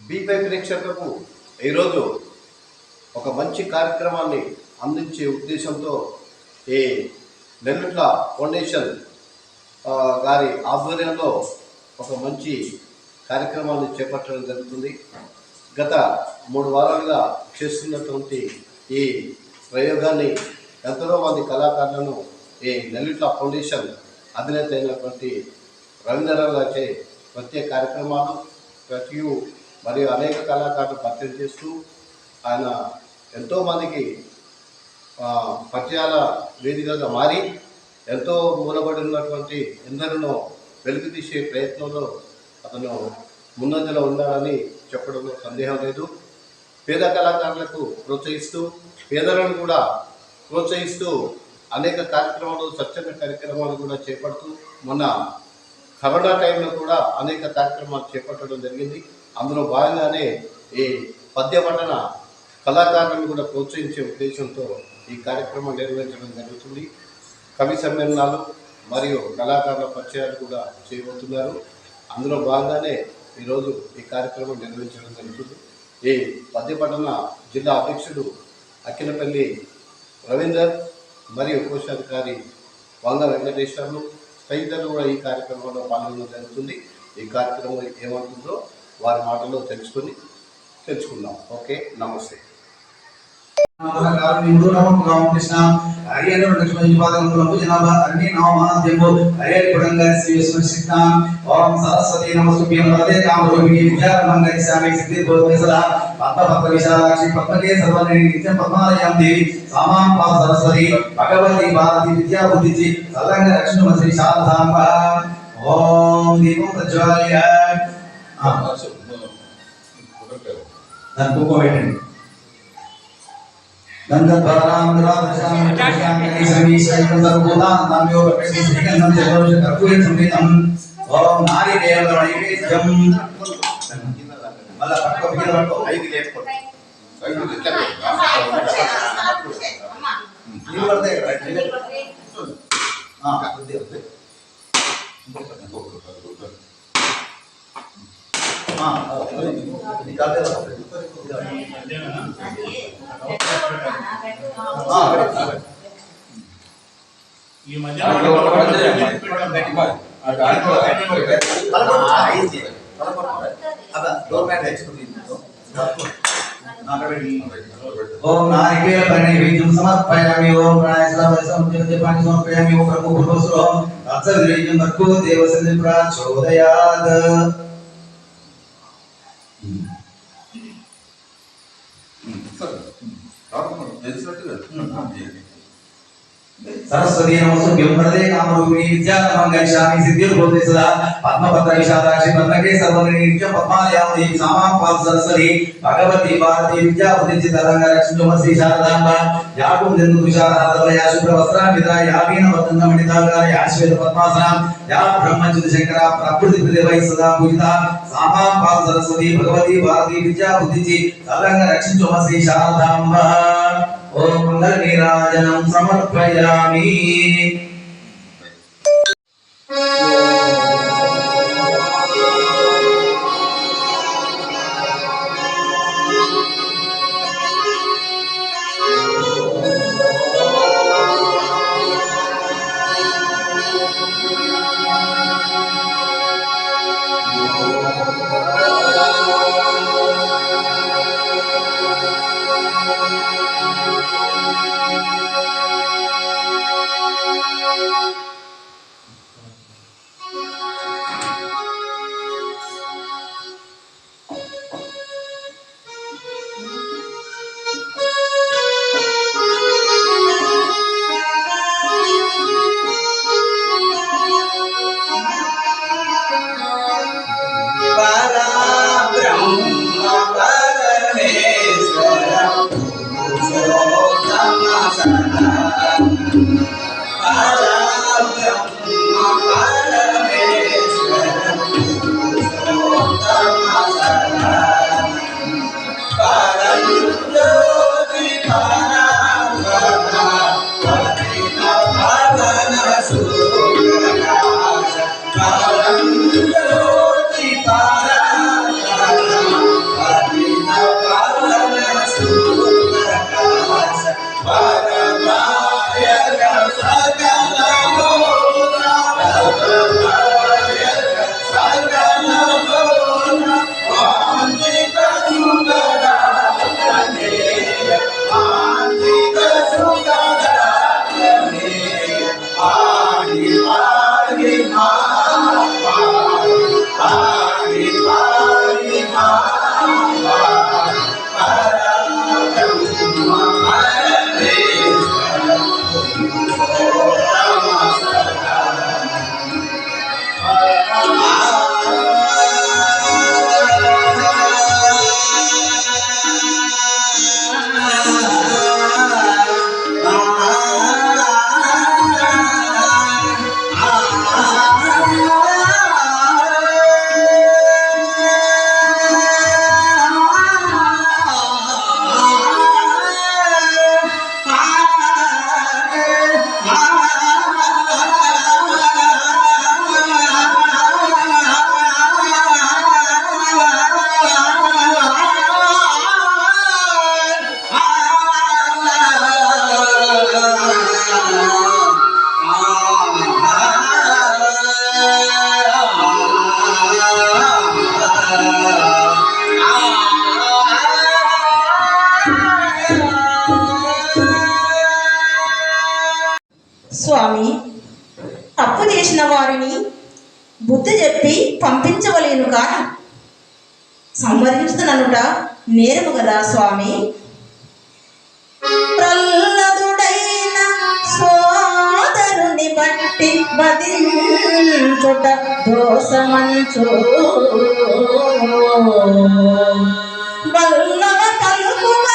బీపై ప్రేక్షకులకు ఈరోజు ఒక మంచి కార్యక్రమాన్ని అందించే ఉద్దేశంతో ఈ నెల్లుట్ల ఫౌండేషన్ గారి ఆధ్వర్యంలో ఒక మంచి కార్యక్రమాన్ని చేపట్టడం జరుగుతుంది. గత మూడు వారాలుగా చేస్తున్నటువంటి ఈ ప్రయోగాన్ని ఎంతో మంది కళాకారులను ఈ నెల్లిట్ల ఫౌండేషన్ అధినేత అయినటువంటి రవీంద్రరావు గారిచే ప్రత్యేక కార్యక్రమాలు ప్రతి మరియు అనేక కళాకారులు పరిచయం చేస్తూ ఆయన ఎంతోమందికి పరిచయాల వేదికగా మారి ఎంతో మూలబడి ఉన్నటువంటి ఎందరినో వెలుగు తీసే ప్రయత్నంలో అతను ముందంజలో ఉన్నాడని చెప్పడంలో సందేహం లేదు. పేద కళాకారులకు ప్రోత్సహిస్తూ పేదలను కూడా ప్రోత్సహిస్తూ అనేక కార్యక్రమాలు స్వచ్ఛంద కార్యక్రమాలు కూడా చేపడుతూ మొన్న కరోనా టైంలో కూడా అనేక కార్యక్రమాలు చేపట్టడం జరిగింది. అందులో భాగంగానే ఈ పద్య కళాకారులను కూడా ప్రోత్సహించే ఉద్దేశంతో ఈ కార్యక్రమం నిర్వహించడం జరుగుతుంది. కవి సమ్మేళనాలు మరియు కళాకారుల పరిచయాలు కూడా చేయబోతున్నారు. అందులో భాగంగానే ఈరోజు ఈ కార్యక్రమం నిర్వహించడం జరుగుతుంది. ఈ పద్య జిల్లా అధ్యక్షుడు అక్కినపల్లి రవీందర్ మరియు కోశాధికారి వంగ వెంకటేశ్వర్లు తదితరులు కూడా ఈ కార్యక్రమంలో పాల్గొనడం జరుగుతుంది. ఈ కార్యక్రమం ఏమవుతుందో వారి మాటల్లో తెలుసుకొని తెలుసుకుందాం. ఓకే నమస్తే. కారుణ్యుడు నమః రామకృష్ణ హరియను లక్ష్మీ పాదములకు జనాభ అన్ని నామాద్యము హరే పుడంగ శ్రీ విష్ణు ఓం సరస్వతి నమస్తుభ్యం వదే కామరూపిణి విద్యారంగ ఇస్లామి సిద్ధి బోధేశ్వర పద్మపత్ర విశాలాక్షి పద్మకే సర్వని నిత్యం పద్మాలయం దేవి సామాం సరస్వతి భగవతి భారతి విద్యా బుద్ధిచి సల్లంగ శ్రీ శారదాంబ ఓం దీపం కుక్క పెట్టండి ఓం నారికేళ నైవేద్యం మళ్ళా పట్టుకో పిల్లలు పట్టుకో ఐదు లేపుకోండి నీళ్ళు పడతాయి కదా నీళ్ళు. ఆ, కొద్దిగా వస్తాయి. ఆ, ఇది కాదే వస్తాయి. ఆ, పెట్టు. ఈ हाँ निकालते रहो। हाँ ये मज़ा आ ओम नारिकेल पर्णे बीजं समर्पयामि ओम प्राणायाम समर्पयामि पाणि समर्पयामि ओम प्रभु पुरुषो ओम अक्षर बीजं भर्गो देवसंधि प्रचोदयात् Is It's సరస్వతి నమస్సుభ్యం వరదే కామరూపిణి విద్యారమం గరిష్యామి సిద్ధిర్భూతే సదా పద్మపత్ర విషాదాక్షి పద్మకే సర్వని నిత్యం పద్మాలయాం సామాం పాద సరస్వతి భగవతి భారతి విద్యా ఉదించి తరంగ రక్షించమ శ్రీ శారదాంబ యాకుం జంతు విశారహాతల శుభ్ర వస్త్రామిత యా వీణ మణితాగార యాశ్వేత పద్మాసనం యా బ్రహ్మచ్యుత శంకర ప్రకృతి ప్రదేవై సదా పూజిత సామాం పాద సరస్వతి భగవతి భారతి విద్యా ఉదించి తరంగ రక్షించమ శ్రీ శారదాంబ ఓం స్వామి తప్పు చేసిన వారిని బుద్ధి చెప్పి పంపించవలేను కానీ సంవరించుతననుట నేరము కదా స్వామి. ప్రల్లదుడైన సోదరుని బట్టి వదించుట దోషమంచు. వల్లవ పలుకువాని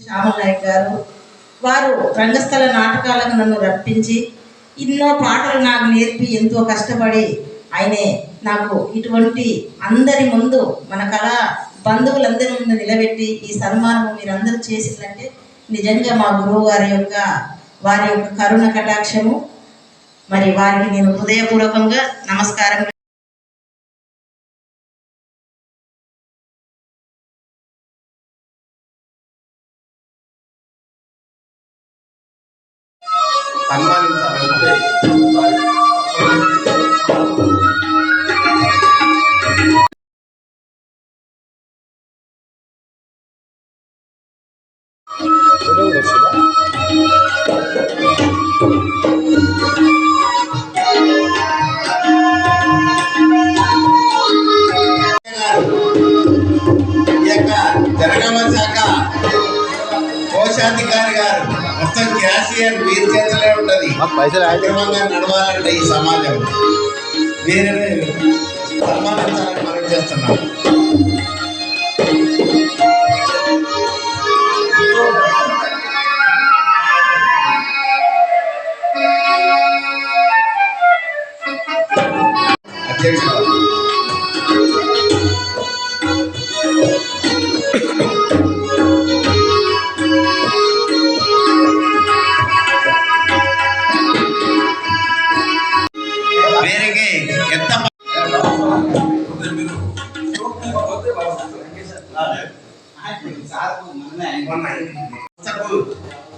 శ్యామల్ నాయక్ గారు వారు రంగస్థల నాటకాలకు నన్ను రప్పించి ఎన్నో పాటలు నాకు నేర్పి ఎంతో కష్టపడి ఆయనే నాకు ఇటువంటి అందరి ముందు మన కళా బంధువులందరి ముందు నిలబెట్టి ఈ సన్మానం మీరందరూ చేసిందంటే నిజంగా మా గురువు వారి యొక్క వారి యొక్క కరుణ కటాక్షము. మరి వారికి నేను హృదయపూర్వకంగా నమస్కారం జనగామ శాఖ కోశాధికారి గారు మొత్తం క్యాషియర్ వీరి చేతిలో ఉంటది. అక్రమంగా నడవాలంటే ఈ సమాజం. వీరిని సన్మానించాలని మనం చేస్తున్నాం.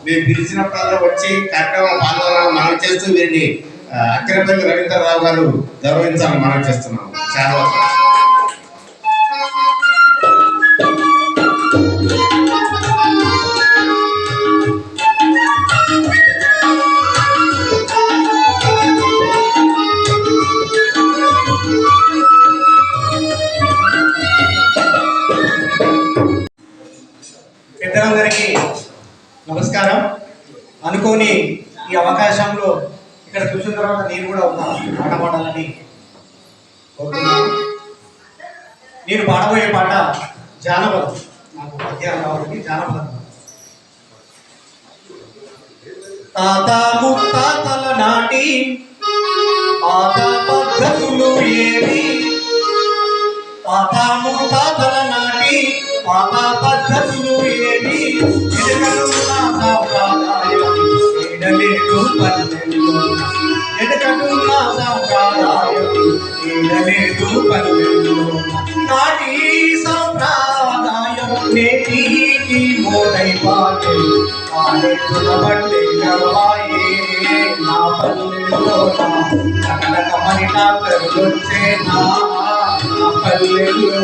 మేము పిలిచినప్పుడల్లా వచ్చి కార్యక్రమం పాల్గొనాలని మనం చేస్తూ వీరిని ఆ, రవీంద్రరావు గారు గౌరవించాలని మనం చేస్తున్నాం. చాలా అందుకొని ఈ అవకాశంలో ఇక్కడ చూసిన తర్వాత నేను కూడా ఒక పాట పాడాలని నేను పాడబోయే పాట జానపదం. నాకు పద్యాలు కాబట్టి జానపదం. తాత ముత్తాతల నాటి పాత పద్ధతులు ఏవి? తాత ముత్తాతల నాటి పాత పద్ధతులు ఏవి? నాటి సాంప్రదాయం నేటికి మోడై పాటే. ఆలెత్తుల బండి గర్వాయే నా పల్లెల్లో కనకమని నా కరులొచ్చే నా పల్లెల్లో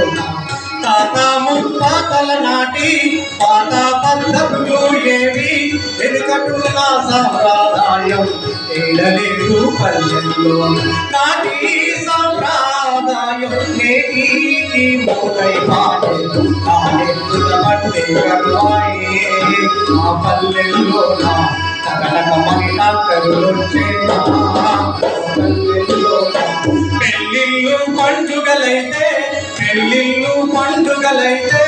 తాత ముత్తాతల నాటి పాత పద్ధతులు ఏవి? వెనుకటున్న సంప్రదాయం ఏడలేదు పల్లెల్లో. నాటి సంప్రదాయం నేటికి మూలై పాటే పల్లెల్లో నా పల్లెల్లో పెళ్ళిళ్ళు పండుగలైతే పెళ్ళిళ్ళు పండుగలైతే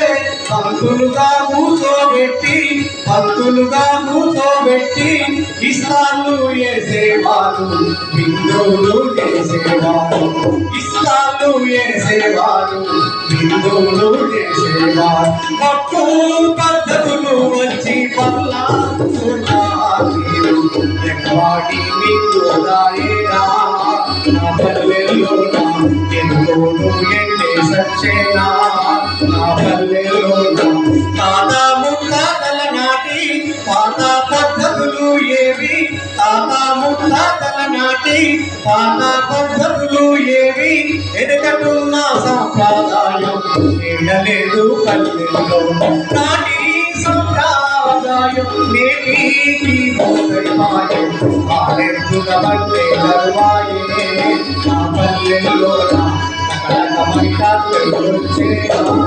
పంతులుగా కూర్చోబెట్టి పంతులుగా కూర్చోబెట్టి ఇస్తాను వేసేవారు బిందువులు చేసేవారు ఇస్తాను వేసేవారు బిందువులు చేసేవారు పప్పు పద్ధతులు వచ్చి పల్లా ఎక్కడి మీకు దాయేరా నా పల్లెల్లో నా ఎందుకోను సచ్చేనా నా పల్లెల్లో తాత ముత్తాతల నాటి పాత పద్ధతులు ఏవి? తాత ముత్తాతల నాటి పాత పద్ధతులు ఏవి? ఎదుకటున్న సాంప్రదాయం ఏడలేదు పల్లెల్లో నాటి సంప్రదాయం నేటికి మోసమాయే ఆలెత్తుల బండే గర్వాయే నా పల్లెల్లో నా కనకమని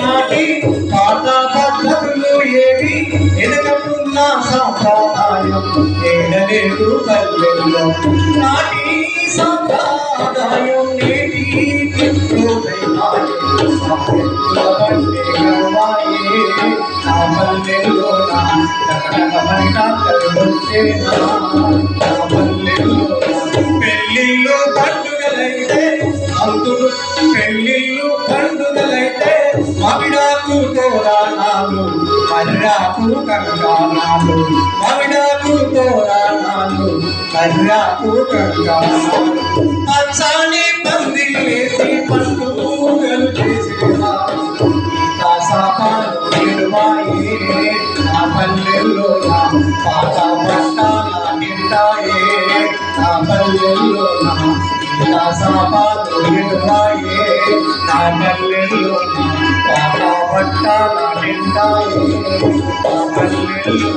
నాటి పాత పద్ధతులు ఏవి ఎదగటున్న సంప్రదాయం ఏడలేదు పల్లెల్లో నాటి పెళ్ళిళ్ళు పండుగలైతే అందులు పెళ్ళిళ్ళు పండుగలైతే మవిడాకు తోరాణాలు కర్రాకు కంగానాలు. మవిడాకు తోరాణాలు పచ్చాని పందిరి వేసి పండుగలు చేసేవారు నా పల్లెల్లో పాత పట్టాల నిండాయే. నా పల్లెల్లో నా నా పల్లెల్లో పాత పట్టాల నిండాయే. నా పల్లెల్లో